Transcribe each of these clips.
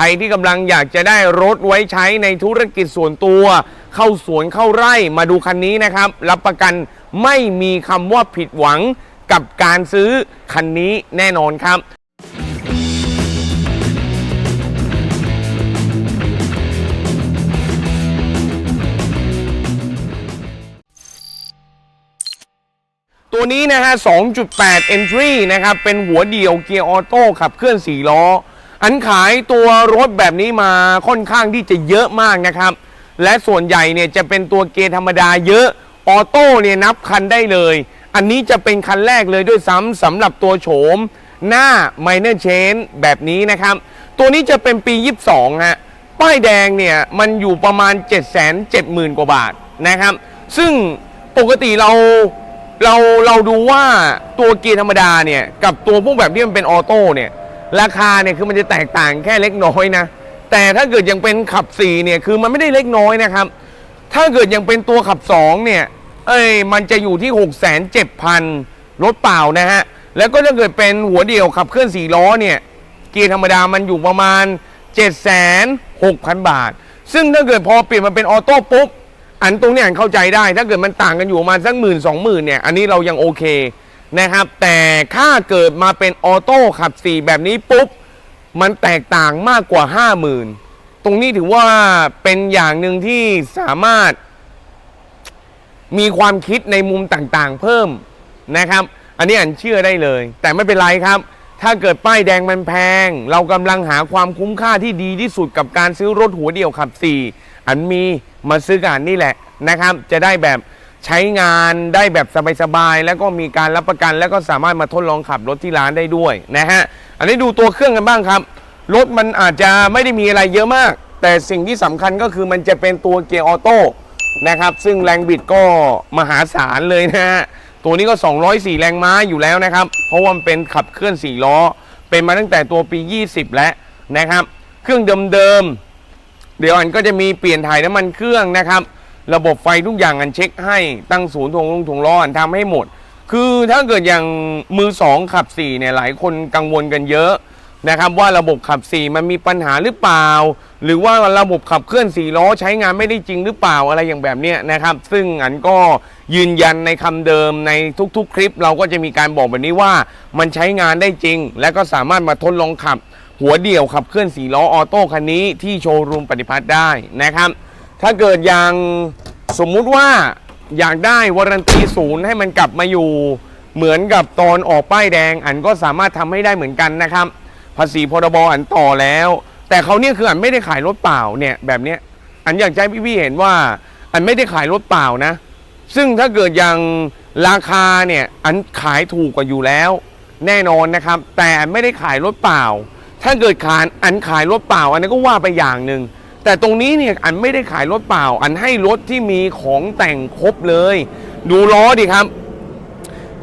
รที่กำลังอยากจะได้รถไว้ใช้ในธุรกิจส่วนตัว เข้าสวนเข้าไร่มาดูคันนี้นะครับ รับประกันไม่มีคำว่าผิดหวังกับการซื้อคันนี้แน่นอนครับตัวนี้นะฮะ 2.8 entry นะครับ เป็นหัวเดี่ยวเกียร์ออโต้ขับเคลื่อน 4 ล้อ อันขายตัวรถแบบนี้มาค่อนข้างที่จะเยอะมากนะครับ และส่วนใหญ่เนี่ยจะเป็นตัวเกียร์ธรรมดาเยอะออโต้เนี่ยนับคันได้เลย อันนี้จะเป็นคันแรกเลยด้วยซ้ำสำหรับตัวโฉม หน้า minor change แบบนี้นะครับ ตัวนี้จะเป็นปี 22 ฮะ ป้ายแดงเนี่ยมันอยู่ประมาณ 770,000 กว่าบาทนะครับ ซึ่งปกติเราเราเราดูว่าตัวเกียร์ธรรมดาเนี่ยกับตัวพวกแบบที่มันเป็นออโต้เนี่ย ราคาเนี่ยคือมันจะแตกต่างแค่เล็กน้อยนะ แต่ถ้าเกิดยังเป็นขับ4เนี่ยคือมันไม่ได้เล็กน้อยนะครับ ถ้าเกิดยังเป็นตัวขับ2เนี่ยเอ้ยมันจะอยู่ที่6 7 0 0 0รถเปล่านะฮะแล้วก็ถ้าเกิดเป็นหัวเดียวขับเคลื่อน4ล้อเนี่ยเกียร์ธรรมดามันอยู่ประมาณ 7 6 0 0 0 บาท ซึ่งถ้าเกิดพอเปลี่ยนมาเป็นออโต้ปุ๊บอันตรงนี้อันเข้าใจได้ ถ้าเกิดมันต่างกันอยู่ประมาณสักหมื่นสองหมื่นเนี่ยอันนี้เรายังโอเค นะครับ แต่ถ้าเกิดมาเป็นออโต้ขับ 4 แบบนี้ปุ๊บ มันแตกต่างมากกว่า 50,000 ตรงนี้ถือว่าเป็นอย่างหนึ่งที่สามารถ มีความคิดในมุมต่างๆ เพิ่มนะครับ อันนี้อันเชื่อได้เลย แต่ไม่เป็นไรครับ ถ้าเกิดป้ายแดงมันแพง เรากำลังหาความคุ้มค่าที่ดีที่สุดกับการซื้อรถหัวเดียวขับ 4 อันมีมาซื้อกันนี่แหละนะครับ จะได้แบบ ใช้งานได้แบบสบายๆแล้วก็มีการรับประกันแล้วก็สามารถมาทดลองขับรถที่ร้านได้ด้วยนะฮะอันนี้ดูตัวเครื่องกันบ้างครับ รถมันอาจจะไม่ได้มีอะไรเยอะมาก แต่สิ่งที่สำคัญก็คือมันจะเป็นตัวเกียร์ออโต้นะครับซึ่งแรงบิดก็มหาศาลเลยนะฮะตัวนี้ก็ 204 แรงม้าอยู่แล้วนะครับ เพราะว่ามันเป็นขับเคลื่อน 4 ล้อ เป็นมาตั้งแต่ตัวปี 20 แล้วนะครับ เครื่องเดิมๆเดี๋ยวอันก็จะมีเปลี่ยนถ่ายน้ำมันเครื่องนะครับ ระบบไฟทุกอย่างอันเช็คให้ตั้งศูนย์ทงลงถุงล้ออันทำให้หมด คือถ้าเกิดอย่างมือ2ขับ4เนี่ยหลายคนกังวลกันเยอะนะครับว่าระบบขับ 4 มันมีปัญหาหรือเปล่า หรือว่าระบบขับเคลื่อน4ล้อใช้งานไม่ได้จริงหรือเปล่าอะไรอย่างแบบเนี้ยนะครับ ซึ่งอันก็ยืนยันในคำเดิมในทุกๆ คลิป เราก็จะมีการบอกแบบนี้ว่ามันใช้งานได้จริง และก็สามารถมาทดลองขับ หัวเดี่ยวขับเคลื่อน4ล้อออโต้คันนี้ที่โชว์รูมปฏิพัฒน์ได้นะครับ ถ้าเกิดอย่าง สมมุติว่าอยากได้วารันตีศูนย์ให้มันกลับมาอยู่ เหมือนกับตอนออกป้ายแดง อันก็สามารถทำให้ได้เหมือนกันนะครับ ภาษีพรบอันต่อแล้ว แต่เขาเนี่ยคืออันไม่ได้ขายรถเปล่าเนี่ยแบบเนี้ยอันอยากจะให้พี่ๆเห็นว่า อันไม่ได้ขายรถเปล่านะ ซึ่งถ้าเกิดอย่างราคาเนี่ยอันขายถูกกว่าอยู่แล้ว แน่นอนนะครับ แต่อันไม่ได้ขายรถเปล่า ถ้าเกิดขายอันขายรถเปล่า อันนั้นก็ว่าไปอย่างหนึ่ง แต่ตรงนี้เนี่ยอันไม่ได้ขายรถเปล่า อันให้รถที่มีของแต่งครบเลย ดูล้อดิครับ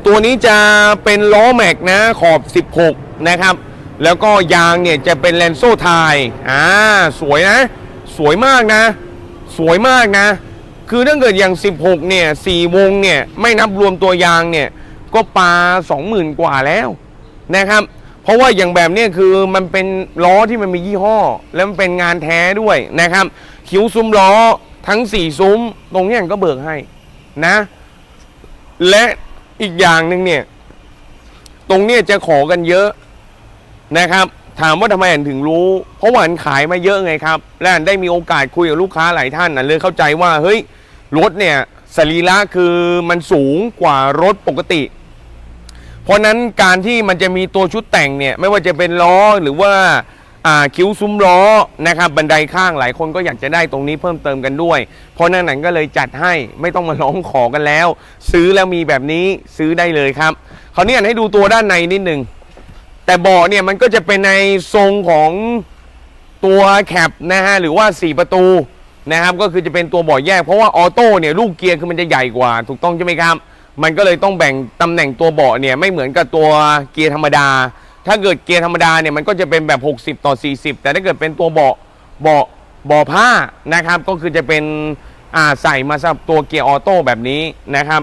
ตัวนี้จะเป็นล้อแม็กนะขอบ 16 นะครับ แล้วก็ยางเนี่ยจะเป็นแลนโซ่ไทยอ่าสวยนะ สวยมากนะ สวยมากนะ คือถ้าเกิดอย่าง 16 เนี่ยสี่วงเนี่ย ไม่นับรวมตัวยางเนี่ย ก็ปลา 20,000 กว่าแล้วนะครับ เพราะว่าอย่างแบบนี้คือมันเป็นล้อที่มันมียี่ห้อ แล้วมันเป็นงานแท้ด้วยนะครับ คิ้วซุ้มล้อทั้ง 4 ซุ้ม ตรงนี้ยก็เบิกให้นะ และอีกอย่างหนึ่งเนี่ย ตรงนี้จะขอกันเยอะนะครับ ถามว่าทำไมอันถึงรู้ เพราะว่าอันขายมาเยอะไงครับ และอันได้มีโอกาสคุยกับลูกค้าหลายท่านอันเลยเข้าใจว่าเฮ้ยรถเนี่ยสรีระคือมันสูงกว่ารถปกติ เพราะนั้นการที่มันจะมีตัวชุดแต่งเนี่ยไม่ว่าจะเป็นล้อหรือว่าคิ้วซุ้มล้อนะครับบันไดข้างหลายคนก็อยากจะได้ตรงนี้เพิ่มเติมกันด้วย เพราะนั้นหนันก็เลยจัดให้ไม่ต้องมาร้องขอกันแล้ว ซื้อแล้วมีแบบนี้ซื้อได้เลยครับคราวนี้อันให้ดูตัวด้านในนิดนึงแต่เบาะเนี่ยมันก็จะเป็นในทรงของตัวแคปนะฮะหรือว่า 4 ประตูนะครับก็คือจะเป็นตัวเบาะแยกเพราะว่าออโต้เนี่ยลูกเกียร์คือมันจะใหญ่กว่า ถูกต้องใช่ไหมครับ มันก็เลยต้องแบ่งตำแหน่งตัวเบาะเนี่ยไม่เหมือนกับตัวเกียร์ธรรมดา ถ้าเกิดเกียร์ธรรมดาเนี่ยมันก็จะเป็นแบบ 60 ต่อ 40 แต่ถ้าเกิดเป็นตัวเบาะเบาะเบาะผ้านะครับ ก็คือจะเป็นอ่าใส่มาสำหรับตัวเกียร์ออโต้แบบนี้นะครับ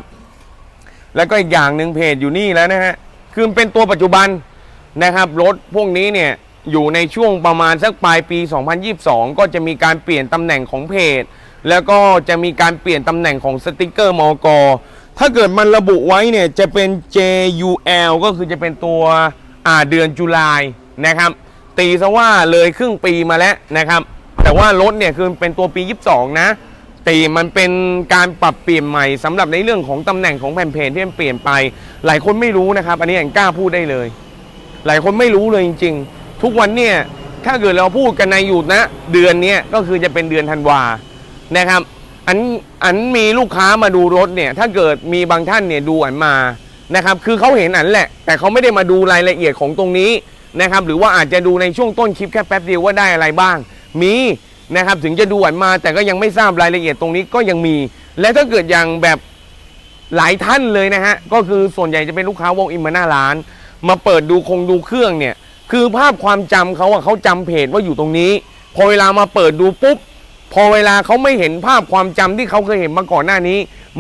แล้วก็อีกอย่างหนึ่งเพจอยู่นี่แล้วนะฮะคือเป็นตัวปัจจุบันนะครับรถพวกนี้เนี่ยอยู่ในช่วงประมาณสักปลายปี 2022 ก็จะมีการเปลี่ยนตำแหน่งของเพจ แล้วก็จะมีการเปลี่ยนตำแหน่งของสติกเกอร์มอกร ถ้าเกิดมันระบุไว้เนี่ยจะเป็น JUL ก็คือจะเป็นตัวอ่าเดือนจุลายนะครับ ตีซะว่าเลยครึ่งปีมาแล้วนะครับ แต่ว่ารถเนี่ยคือเป็นตัวปี 22 นะตีมันเป็นการปรับเปลี่ยนใหม่สำหรับในเรื่องของตำแหน่งของแผ่นเพจที่มันเปลี่ยนไป หลายคนไม่รู้นะครับ อันนี้อันกล้าพูดได้เลย หลายคนไม่รู้เลยจริง ๆ ทุกวันเนี่ยถ้าเกิดเราพูดกันในอยู่นะ เดือนนี้ก็คือจะเป็นเดือนธันวานะครับ อันอันมีลูกค้ามาดูรถเนี่ย ถ้าเกิดมีบางท่านเนี่ยดูอันมานะครับ คือเขาเห็นอันแหละ แต่เขาไม่ได้มาดูรายละเอียดของตรงนี้นะครับ หรือว่าอาจจะดูในช่วงต้นคลิปแค่แป๊บเดียวว่าได้อะไรบ้าง มีนะครับ ถึงจะดูอันมา แต่ก็ยังไม่ทราบรายละเอียดตรงนี้ก็ยังมี และถ้าเกิดอย่างแบบหลายท่านเลยนะฮะ ก็คือส่วนใหญ่จะเป็นลูกค้าวงอินมาหน้าร้าน มาเปิดดูคงดูเครื่องเนี่ย คือภาพความจำเขาอะเขาจำเพจว่าอยู่ตรงนี้ พอเวลามาเปิดดูปุ๊บ พอเวลาเขาไม่เห็นภาพความจำที่เขาเคยเห็นมาก่อนหน้านี้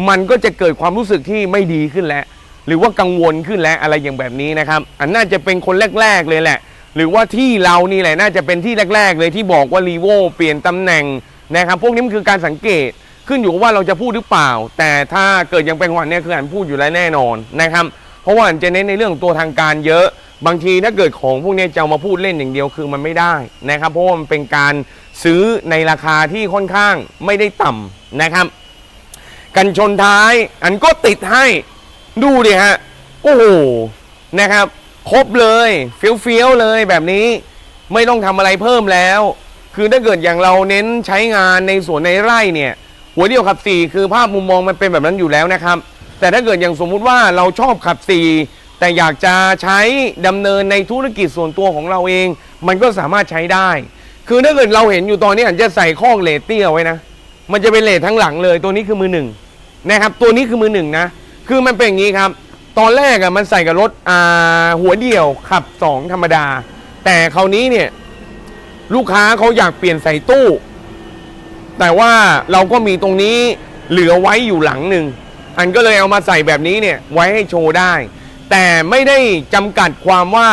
มันก็จะเกิดความรู้สึกที่ไม่ดีขึ้นแล้ว หรือว่ากังวลขึ้นแล้วอะไรอย่างแบบนี้นะครับ อันน่าจะเป็นคนแรก ๆ เลยแหละ หรือว่าที่เรานี่แหละน่าจะเป็นที่แรก ๆ เลยที่บอกว่ารีโวเปลี่ยนตำแหน่งนะครับ พวกนี้มันคือการสังเกตขึ้นอยู่กับว่าเราจะพูดหรือเปล่า แต่ถ้าเกิดยังเป็นวันเนี่ยคืออันพูดอยู่แล้วแน่นอนนะครับ เพราะว่าอันจะเน้นในเรื่องตัวทางการเยอะ บางทีถ้าเกิดของพวกนี้จะเอามาพูดเล่นอย่างเดียวคือมันไม่ได้นะครับ เพราะว่ามันเป็นการซื้อในราคาที่ค่อนข้างไม่ได้ต่ำนะครับ กันชนท้ายอันก็ติดให้ดูดิฮะโอ้โหนะครับครบเลยเฟี้ยวๆเลยแบบนี้ไม่ต้องทำอะไรเพิ่มแล้ว คือถ้าเกิดอย่างเราเน้นใช้งานในสวนในไร่เนี่ย หัวเดียวขับสี่คือภาพมุมมองมันเป็นแบบนั้นอยู่แล้วนะครับ แต่ถ้าเกิดอย่างสมมุติว่าเราชอบขับสี่ แต่อยากจะใช้ดำเนินในธุรกิจส่วนตัวของเราเอง มันก็สามารถใช้ได้ คือถ้าเกิดเราเห็นอยู่ตอนนี้อาจจะใส่ข้อเลตเตี้ยไว้นะ มันจะเป็นเลททั้งหลังเลย ตัวนี้คือมือหนึ่งนะครับ ตัวนี้คือมือหนึ่งนะ คือมันเป็นอย่างนี้ครับ ตอนแรกอะมันใส่กับรถอ่าหัวเดี่ยวขับสองธรรมดา แต่คราวนี้เนี่ยลูกค้าเขาอยากเปลี่ยนใส่ตู้ แต่ว่าเราก็มีตรงนี้เหลือไว้อยู่หลังหนึ่งอันก็เลยเอามาใส่แบบนี้เนี่ยไว้ให้โชว์ได้ แต่ไม่ได้จำกัดความว่า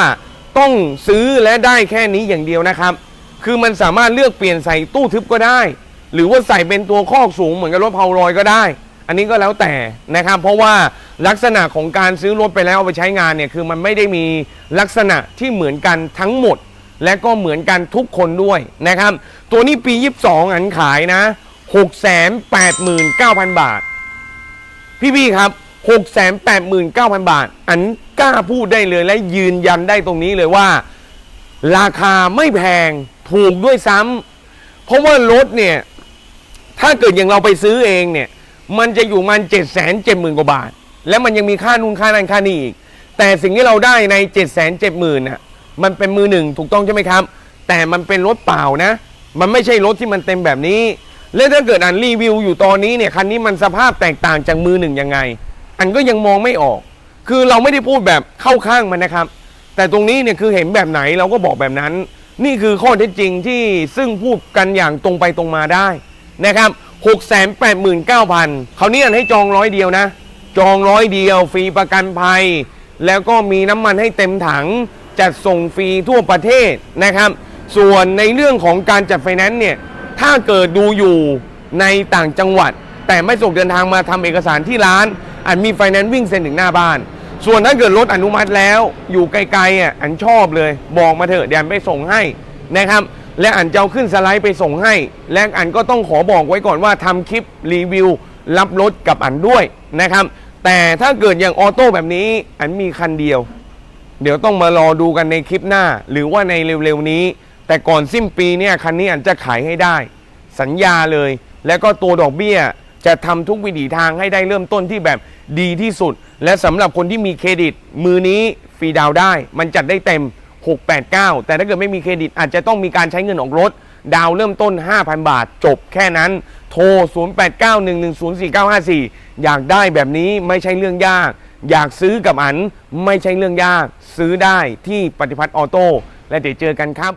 ต้องซื้อและได้แค่นี้อย่างเดียวนะครับ คือมันสามารถเลือกเปลี่ยนใส่ตู้ทึบก็ได้ หรือว่าใส่เป็นตัวคอกสูงเหมือนกับรถเพาลอยก็ได้ อันนี้ก็แล้วแต่นะครับ เพราะว่าลักษณะของการซื้อรถไปแล้วเอาไปใช้งานเนี่ยคือมันไม่ได้มีลักษณะที่เหมือนกันทั้งหมด และก็เหมือนกันทุกคนด้วยนะครับ ตัวนี้ปี 22 อันขายนะ 689,000 บาท พี่ๆครับ 6 8 9 0 0 บาท อันกล้าพูดได้เลยและยืนยันได้ตรงนี้เลยว่า ราคาไม่แพงถูกด้วยซ้ำเพราะว่ารถเนี่ย ถ้าเกิดอย่างเราไปซื้อเองเนี่ย มันจะอยู่มันเจ็ดแสนเจ็ดหมื่นกว่าบาท แล้วมันยังมีค่านู่นค่านั่นค่านี่อีก แต่สิ่งที่เราได้ในเจ็ดแสนเจ็ดหมื่นน่ะมันเป็นมือหนึ่งถูกต้องใช่ไหมครับ แต่มันเป็นรถเปล่านะ มันไม่ใช่รถที่มันเต็มแบบนี้ แล้วถ้าเกิดอันรีวิวอยู่ตอนนี้เนี่ยคันนี้มันสภาพแตกต่างจากมือหนึ่งยังไงันก็ยังมองไม่ออก คือเราไม่ได้พูดแบบเข้าข้างมันนะครับ แต่ตรงนี้เนี่ยคือเห็นแบบไหนเราก็บอกแบบนั้น นี่คือข้อเท็จจริงที่ซึ่งพูดกันอย่างตรงไปตรงมาได้นะครับ689,000คราวนี้อันให้จองร้อยเดียวนะ จองร้อยเดียวฟรีประกันภัย แล้วก็มีน้ำมันให้เต็มถัง จัดส่งฟรีทั่วประเทศนะครับ ส่วนในเรื่องของการจัดไฟแนนซ์เนี่ย ถ้าเกิดดูอยู่ในต่างจังหวัด แต่ไม่ส่งเดินทางมาทำเอกสารที่ร้าน อันมีไฟแนนซ์วิ่งเซ็นถึงหน้าบ้าน ส่วนถ้าเกิดรถอนุมัติแล้วอยู่ไกลๆอะอันชอบเลย บอกมาเถอะเดี๋ยวอันไปส่งให้นะครับ และอันจะเอาขึ้นสไลด์ไปส่งให้ และอันก็ต้องขอบอกไว้ก่อนว่าทำคลิปรีวิวรับรถกับอันด้วยนะครับ แต่ถ้าเกิดอย่างออโต้แบบนี้อันมีคันเดียว เดี๋ยวต้องมารอดูกันในคลิปหน้า หรือว่าในเร็วๆนี้ แต่ก่อนสิ้นปีเนี่ยคันนี้อันจะขายให้ได้ สัญญาเลย แล้วก็ตัวดอกเบี้ย จะทำทุกวิถีทางให้ได้เริ่มต้นที่แบบดีที่สุด และสำหรับคนที่มีเครดิต มือนี้ฟรีดาวได้ มันจัดได้เต็ม 689 แต่ถ้าเกิดไม่มีเครดิตอาจจะต้องมีการใช้เงินออกรถ ดาวเริ่มต้น 5,000 บาท จบแค่นั้น โทร 0891104954 อยากได้แบบนี้ไม่ใช่เรื่องยาก อยากซื้อกับอันไม่ใช่เรื่องยาก ซื้อได้ที่ปฏิพัฒน์ออโต้และเดี๋ยวเจอกันครับ